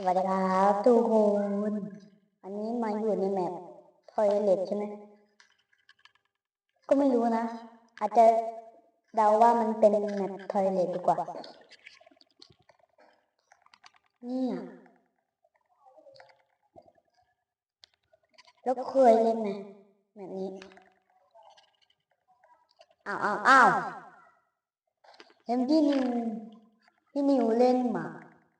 สวัสดีครับทุกคนอันนี้มาอยู่ในแมปทอยเลทใช่ไหม ก็ไม่รู้นะ อาจจะเดาว่ามันเป็นแมปทอยเลทดีกว่า เนี่ยแล้วเคยเล่นไหมแบบนี้ อ้าวอ้าวอ้าวเห็นพี่นิวพี่นิวเล่นมา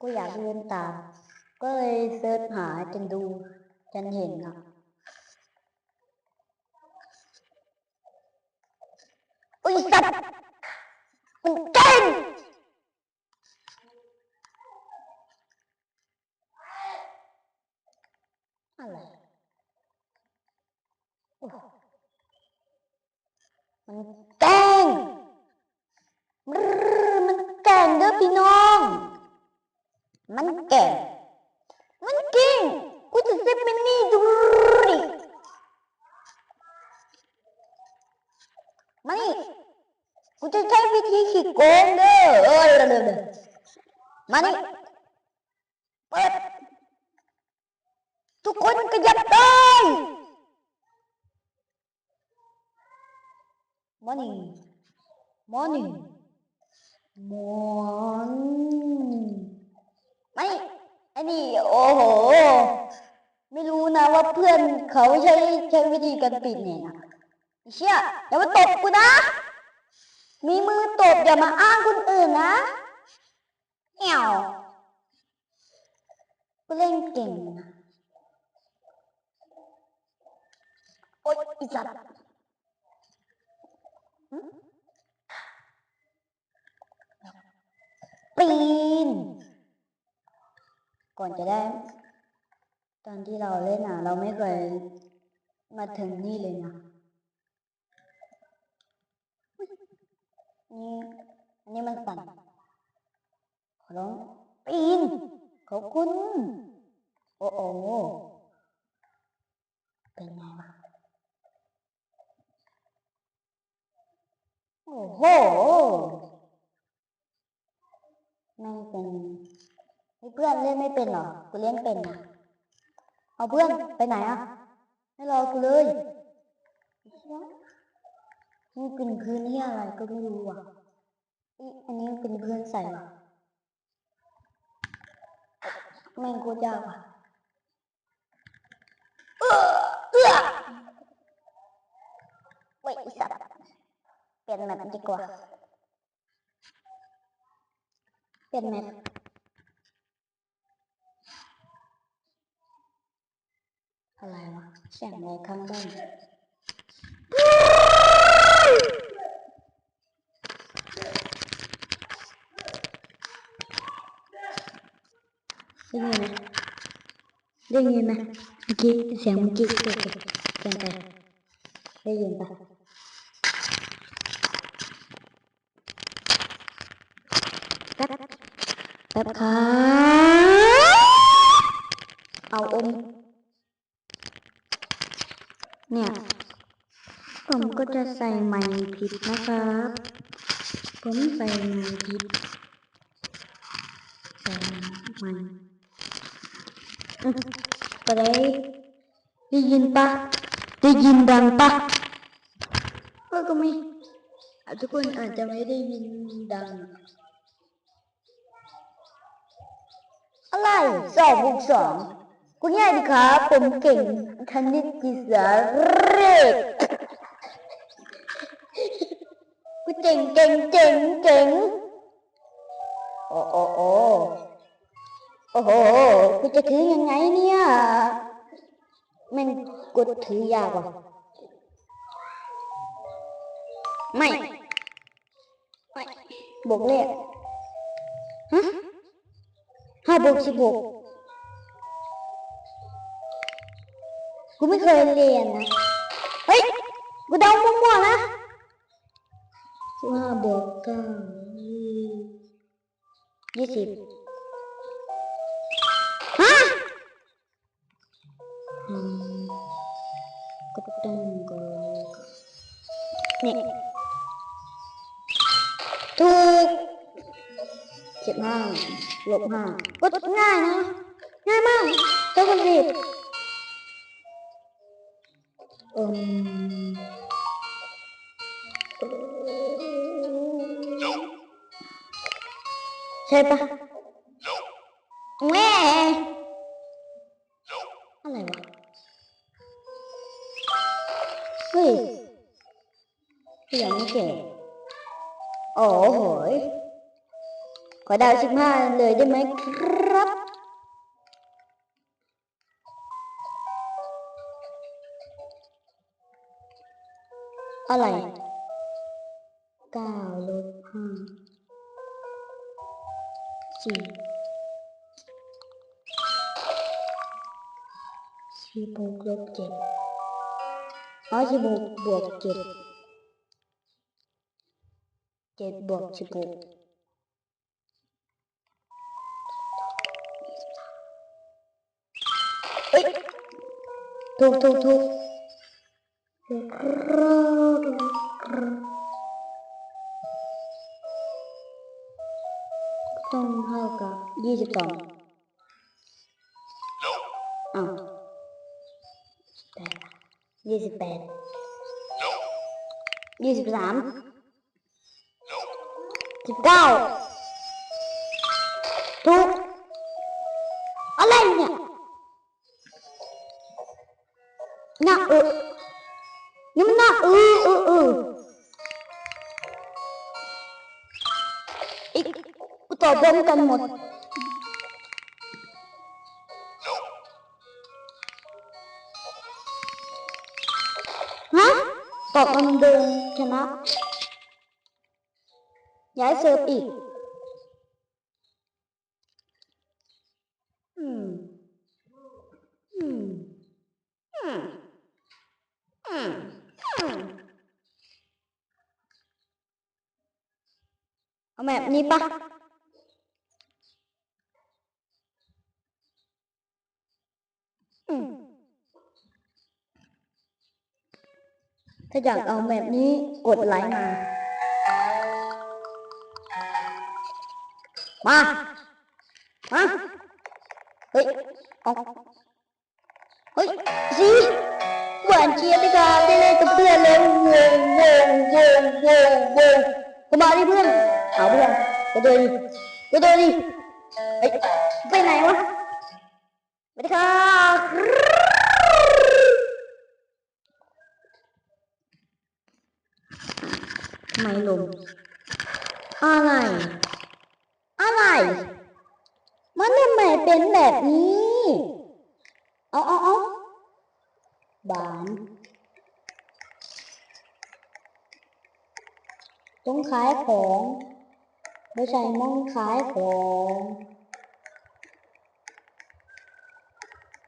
ก็อยากเล่นตาม ก็เลยเซิร์ชหาจนดูจนเห็นอะอุ้ยสัตว์มันเก่งอะไรมันแกงมันแกงเด้อพี่น้อง มันแก่งมันเก่งกูจะเซฟมินี่ดูดิมานี่กูจะใช้วิธีขี้โกงเด้อเออเด้อเด้อเด้อมานี่เปิด ทุกคนขยับได้มานี่มานี่ มอนไม่ไอ้นี่โอ้โห ไม่รู้นะว่าเพื่อนเขาใช้ใช้วิธีการปิดเนี่ยนะเชี่ยอย่ามาตบกูนะ มีมือตบอย่ามาอ้างคนอื่นนะเอี่ยวกูเล่นเก่งนะโอ๊ยอีสัตว์ ปีน ก่อนจะได้ ตอนที่เราเล่นอะ เราไม่เคยมาถึงนี่เลยนะ นี่อันนี้มันสั่นขอร้องปีน ขอบคุณ โอ้โอเป็นไงวะโอ้โห ไม่เป็นเฮ้ยเพื่อนเล่นไม่เป็นหรอ กูเล่นเป็นนะเอาเพื่อนไปไหนอะ ไม่รอกูเลยนี่เป็นพื้นที่อะไรก็ไม่รู้อะอีอันนี้เป็นเพื่อนใส่ว่ะแม่งโคตรยากว่ะเออเออเว้ยอ้สัตว์เปลี่ยนแมปดีกว่า เปลี่ยนแมปอะไรวะเสียงอะไรข้างบ้านได้ยินไหมได้ยินไหมเมื่อกี้เสียงเมื่อกี้เสียงเสียงอะไรได้ยินปะแป๊บแป๊บครับเอาอม เนี่ย ผมก็จะใส่ไม้ผิดนะครับ ผมใส่ไม้ผิดใส่ไม้อื้อไปเลยได้ยินปะได้ยินดังปะก็ไม่ทุกคนอาจจะไม่ได้ยินดัง อะไรสองบวกสองกูง่ายดีครับ ผมเก่งคณิตศาสตร์เลขกูเจ๋งเก่งเจ๋งเจ๋งโอ้โอ้โอ้โอ้โหกูจะถือยังไงเนี่ยมันกดถือยากว่ะไม่ไม่บวกเลขฮะ ห้าบวกสิบหกกูไม่เคยเรียนนะ เฮ้ย กูเดามั่วๆนะสิบห้าบวกเก้ายี่สิบฮะอืมก็ต้องก็นี่ถูกสิบห้า ลบห้าก็ง่ายนะมันสิอืมใช่ปะแม่อะไรวะ เฮ้ยยังไม่เก่งโอ้โหย ขอดาวสิบห้าเลยได้ไหมครับ อะไรเก้าลบห้าสี่สี่บวกลบเจ็ดอ๋อสี่บวกบวกเจ็ดเจ็ดบวกสิบหก ถูกถูกถูกต้องเท่ากับยี่สิบสองอ้าวแปยี่สิบแปดยี่สิบสามสิบเก้าถูกอะไรเนี่ย หนักเออนี่มันหนักเออเออเอออีกกูตอบพร้อมกันหมด ฮะตอบมันเดินชนะ ย้ายเซิร์ฟอีก อืม อืม อืม อืม อืม เอาแบบนี้ปะอืมถ้าอยากเอาแบบนี้กดไลค์มา มา มา เฮ้ยเอาเฮ้ยสิหวานเจี๊ยบเลยค่ะได้เล่นกับเพื่อนเลยโว้โว้โว้โว้โว้ก็มาดิเพื่อน เอาเพื่อนก็เดินดิก็เดินดิเฮ้ไปไหนวะสวัสดีค่ะไม่ลงอะไร อะไร มันทำไมเป็นแบบนี้ เอาเอาเอาบานต้องขายของ ไม่ใช่มึงขายของ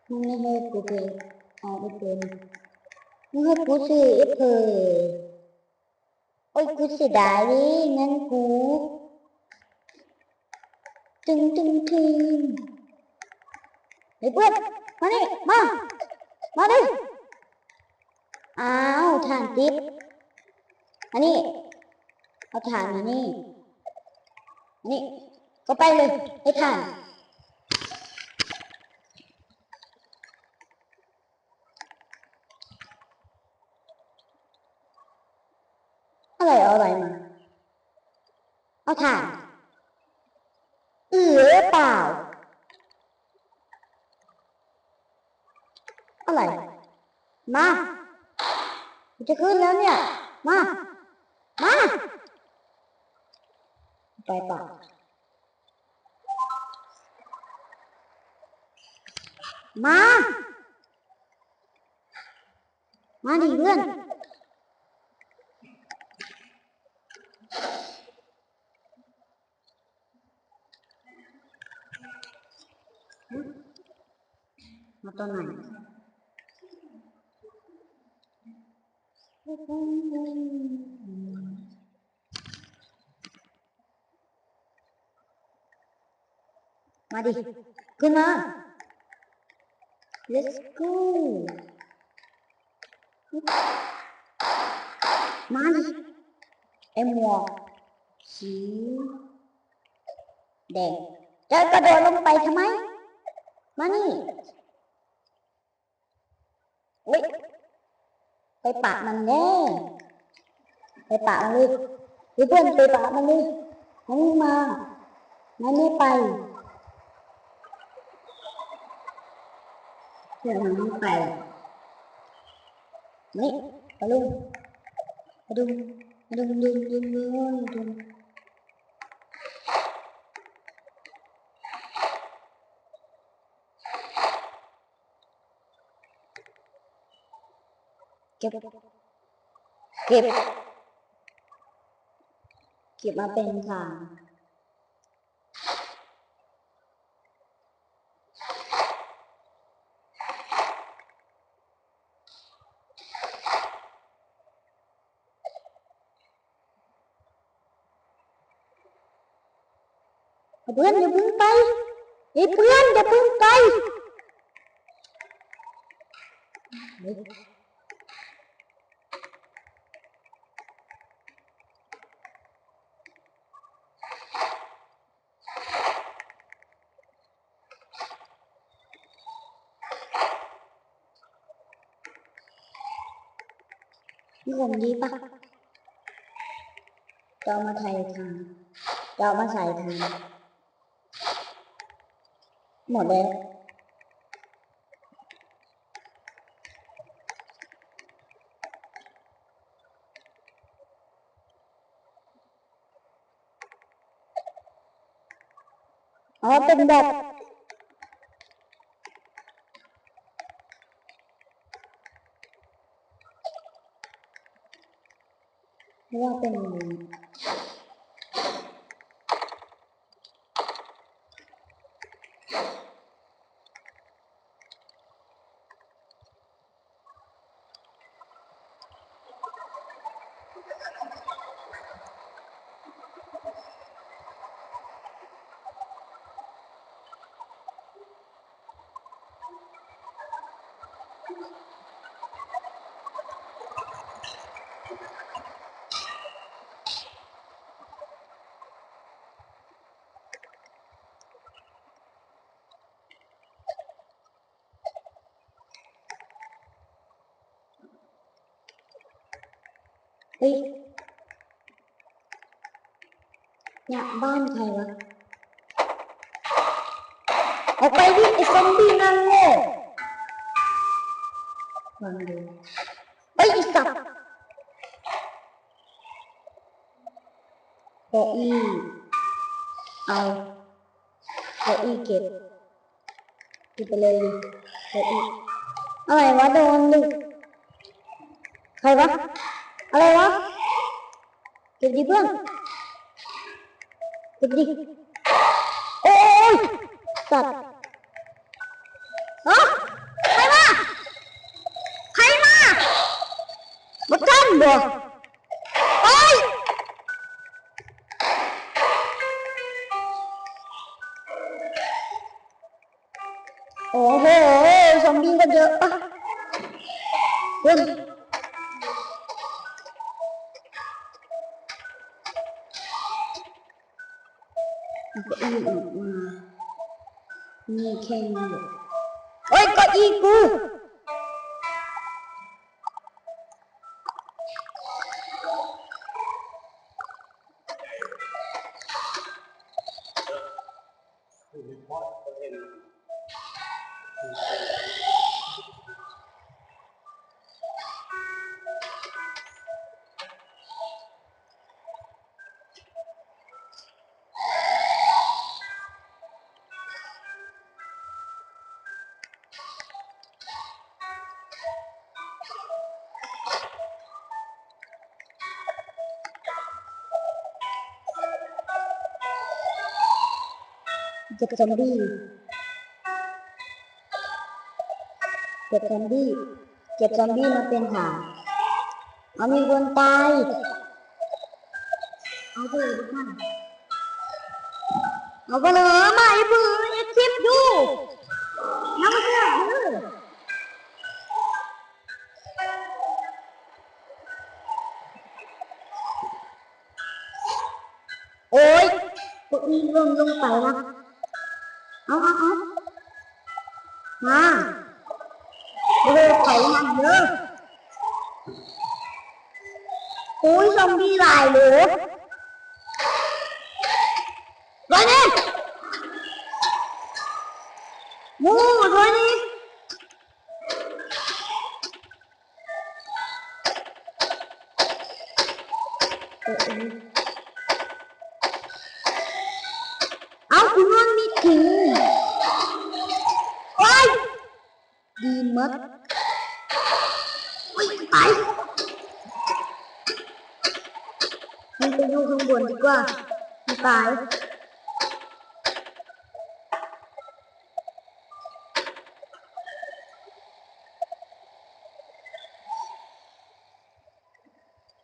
มึงไม่ให้กูไปเอาไปเป็นมึงให้กูซื้อไอ้เพอโอ้ยกูเสียดายดิเงินกูตึงตึงตึงเฮ้เพื่อนมานี่มา มาดิอ้าวถ่านติ๊บอันนี้เอาถ่านมานี่ นี่ก็ไปเลยไอ้ถ่านอะไรเอาอะไรมา เอาถ่านเออเปล่า อะไร มาจะขึ้นแล้วเนี่ย มา มา ไปเปล่า มาดิ ขึ้นมา let's go มาดิไอหมวกสีแดงจะกระโดดลงไปทำไม มานี่เฮ้ไปปะมันแน่ไปปะมันเลยเพื่อนไปปะมันเลยมันมามันไม่ไป พื่อนมันไม่ไปนี่มาลุงมาดูมาดูดูดูดูดูเก็บเก็บเก็บมาเป็นทางเพื่อนอย่าพึ่งไปเฮ้เพื่อนอย่าพึ่งไปนี่ผมดีปะจะเอามาไทยทางจะเอามาใส่ทาง หมดแล้วอ๋อเป็นแบบว่าเป็น อย่างนี้เฮ้ยเนี่ยบ้านใครวะออกไปดิไอ้ซอมบี้นั่นโง่ลองดูเฮ้อ้สัตว์เก้าอี้เอาเก้าอี้เก็บก็บไปเลยเก้าอี้อะไรวะโดนดิใครวะ อะไรวะเก็บดิเพื่อนเก็บดิโท่านบ่โอ้ยโอ้โหซอมบี้ก็เยอะปะเพื่อนเอาเก้าอี้ออกมานี่แค่นี้เลยโอ้ยเก้าอี้กู เก็บซอมบี้เก็บซอมบี้เก็บซอมบี้มาเป็นฐานเอามีคนตายเอาไปเลยทุกท่านเอาไปเลยมาไอ้เบื่อไอ้คลิปดูน้ำเชื่อเออโอ้ยพวกนี้ลงลงไปนะ เอาเอาเอามาโอ้โหข่มันเยอะโอ้ยซองดีหลายเลย มันไปอยู่ข้างบนดีกว่าไม่ตาย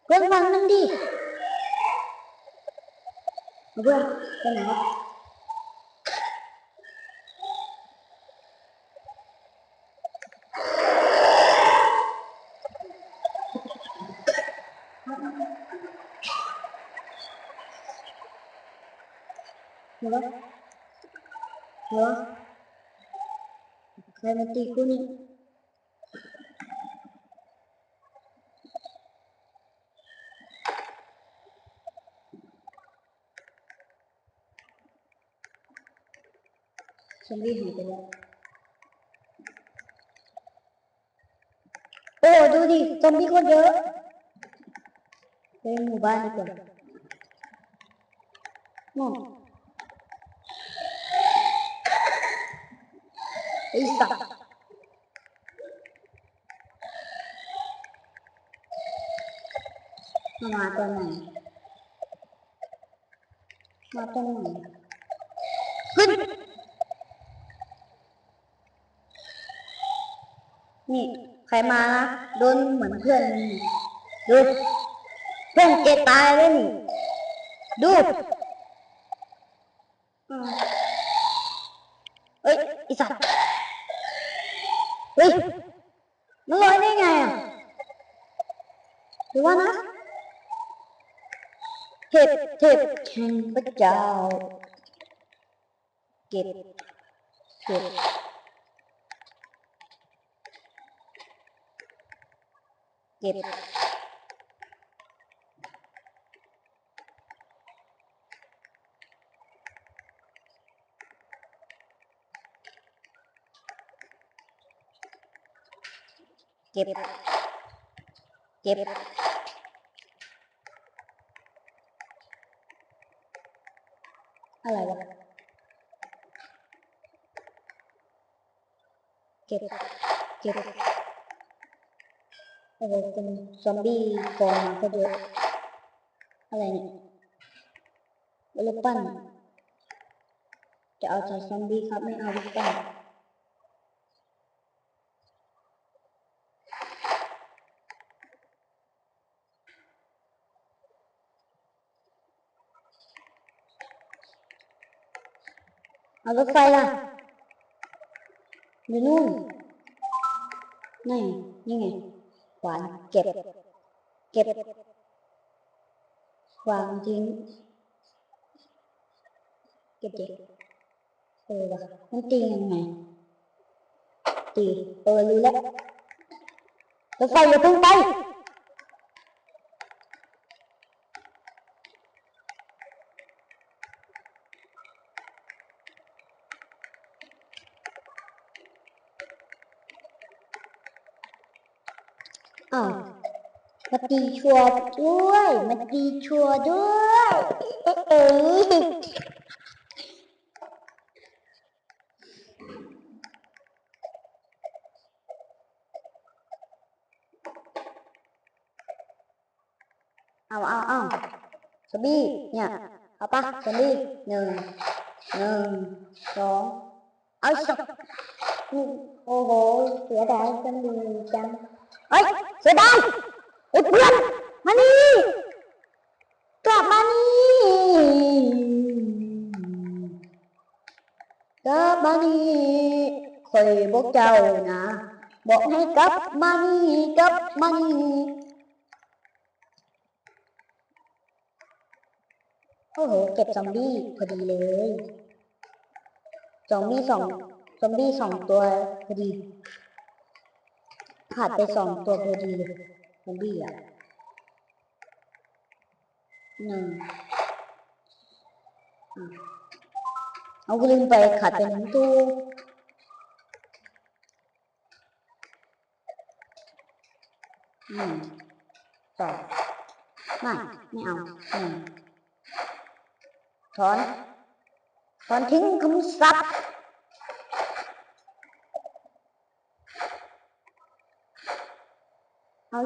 เพื่อนฟังมันดิเอาเพื่อนไปไหน วะเห็นปะเห็นปะใครมาตีกูนี่ซอม สัตว์มาตอนไหนมาตอนไหนขึ้น นี่ใครมานะโดนเหมือนเพื่อนดูเพื่อนเกตายเลยนี่ดูอืมเอ้ยไอีสัตว์เฮ้ยมันลอยได้ไงอะหรือว่านะเทพเทพแข่งพระเจ้า เก็บเก็บเก็บ เก็บเก็บอะไรวะเก็บเก็บ โอ้โหเป็นซอมบี้กองมาก็เยอะ อะไรเนี่ยลูกปั้น จะเอาจากซอมบี้ครับ ไม่เอาลูกปั้น เอารถไฟล่ะอยู่นู่นนี่นี่ไงขวานเก็บ เก็บวางทิ้งเก็บเด็กเออวะมันตียังไงตีเออรู้แล้วรถไฟอย่าเพิ่งไปอ้าว มาตีชัวร์ด้วยมาตีชัวร์ด้วยเออเอาเอาเอาสบี้เนี่ยเอาปะสบี้หนึ่งหนึ่งสองเอาสักโอ้โหเสียดายจังเลยจังเฮ้ยเสียดาย เฮ้เพื่อนมานี่กลับมานี่กลับมานี่คอยบอกเจ้านะบอกให้กลับมานี่กลับมานี่โอ้โหเก็บซอมบี้พอดีเลยซอมบี้สองซอมบี้สองตัวพอดีขาดไปสองตัวพอดีเลย ซอมบี้อะหนึ่งอะเอากลืมไปขาดไปหนึ่งตู้หนึ่งสองไม่ไม่เอาหนึ่งถอนถอนทิ้งคำศัพท์ เอา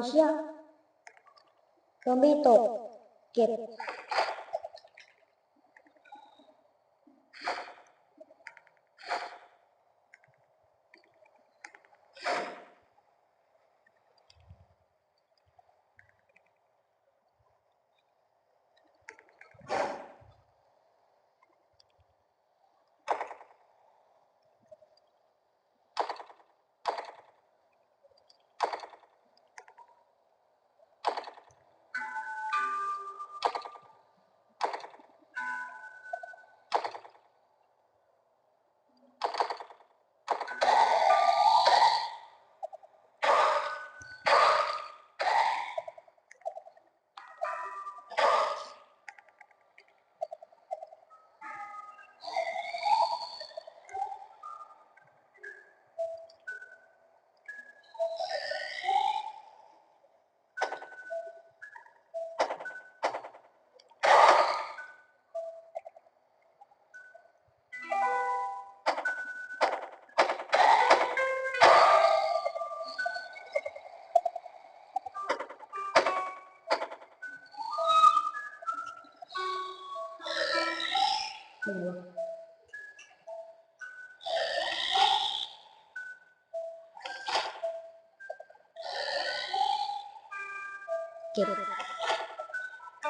เก็บ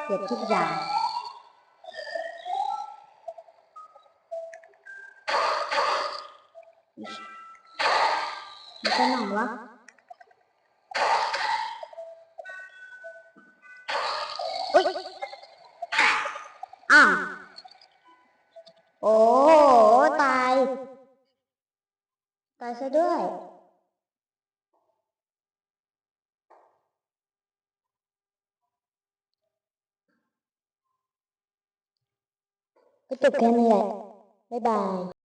เก็บทุก ก็จบแค่